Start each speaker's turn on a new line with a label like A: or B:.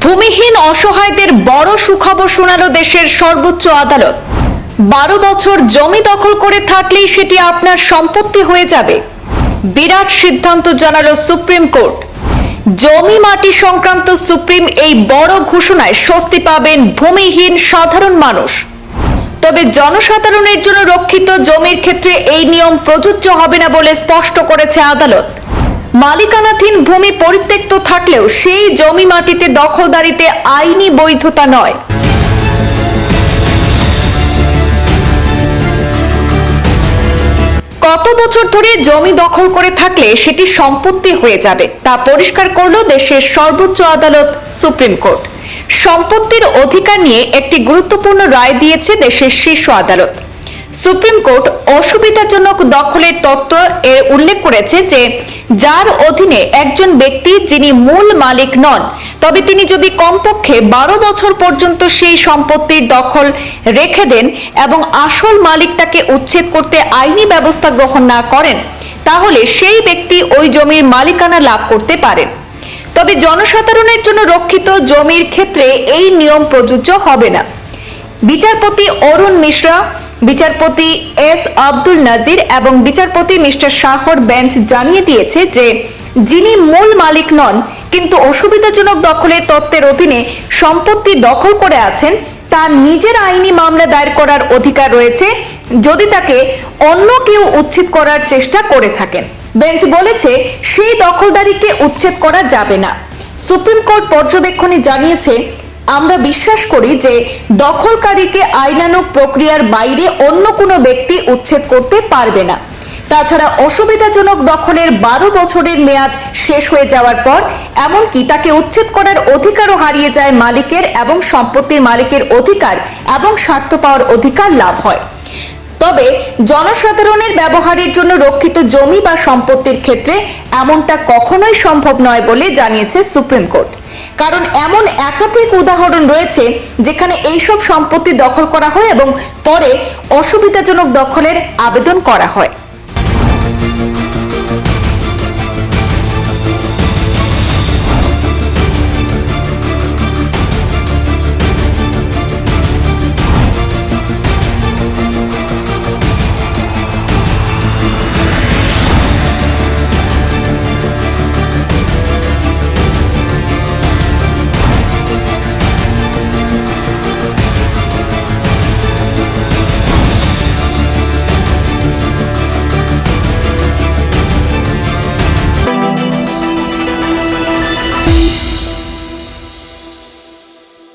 A: ভূমিহীন অসহায়দের বড় সুখবর শোনালো দেশের সর্বোচ্চ আদালত। বারো বছর জমি দখল করে থাকলেই সেটি আপনার সম্পত্তি হয়ে যাবে। বিরাট সিদ্ধান্ত জানালো সুপ্রিম কোর্ট। জমি মাটি সংক্রান্ত সুপ্রিম এই বড় ঘোষণায় স্বস্তি পাবেন ভূমিহীন সাধারণ মানুষ। তবে জনসাধারণের জন্য রক্ষিত জমির ক্ষেত্রে এই নিয়ম প্রযোজ্য হবে না বলে স্পষ্ট করেছে আদালত। মালিকানাধীন ভূমি পরিত্যক্ত থাকলেও সেই জমি মাটিতে দখলদারিতে আইনি বৈধতা নয়। কত বছর ধরে জমি দখল করে থাকলে সেটি সম্পত্তি হয়ে যাবে তা পরিষ্কার করল দেশের সর্বোচ্চ আদালত সুপ্রিম কোর্ট। সম্পত্তির অধিকার নিয়ে একটি গুরুত্বপূর্ণ রায় দিয়েছে দেশের শীর্ষ আদালত। সুপ্রিম কোর্ট অসুবিধাজনক দখলের তত্ত্ব এর উল্লেখ করেছে যে, যার অধীনে একজন ব্যক্তি যিনি মূল মালিক নন, তবে তিনি যদি কমপক্ষে বারো বছর পর্যন্ত সেই সম্পত্তির দখল রেখে দেন এবং আসল মালিক তাকে উচ্ছেদ করতে আইনি ব্যবস্থা গ্রহণ না করেন, তাহলে সেই ব্যক্তি ওই জমির মালিকানা লাভ করতে পারেন। তবে জনসাধারণের জন্য রক্ষিত জমির ক্ষেত্রে এই নিয়ম প্রযোজ্য হবে না। বিচারপতি অরুণ মিশ্রা বিচারপতি এস আব্দুল নাজির এবং বিচারপতি মিস্টার শাহর বেঞ্চ জানিয়ে দিয়েছে যে যিনি মূল মালিক নন, কিন্তু অসুবিধাজনক দখলের তত্ত্বের অধীনে সম্পত্তি দখল করে আছেন, তার নিজের আইনি মামলা দায়ের করার অধিকার রয়েছে, যদি তাকে অন্য কেউ উচ্ছেদ করার চেষ্টা করে থাকেন বেঞ্চ বলেছে, সেই দখলদারিকে উচ্ছেদ করা যাবে না। সুপ্রিম কোর্ট পর্যবেক্ষণে জানিয়েছে আমরা বিশ্বাস করি যে দখলকারীকে আইনানুগ প্রক্রিয়ার বাইরে অন্য কোনো ব্যক্তি উচ্ছেদ করতে পারবে না। তাছাড়া অসুবিধাজনক দখলের বারো বছরের মেয়াদ শেষ হয়ে যাওয়ার পর এমনকি তাকে উচ্ছেদ করার অধিকারও হারিয়ে যায় মালিকের এবং সম্পত্তির মালিকের অধিকার এবং স্বার্থ পাওয়ার অধিকার লাভ হয়। তবে জনসাধারণের ব্যবহারের জন্য রক্ষিত জমি বা সম্পত্তির ক্ষেত্রে এমনটা কখনোই সম্ভব নয় বলে জানিয়েছে সুপ্রিম কোর্ট। কারণ এমন একাধিক উদাহরণ রয়েছে যেখানে এইসব সম্পত্তি দখল করা হয় এবং পরে অসুবিধাজনক দখলের আবেদন করা হয়।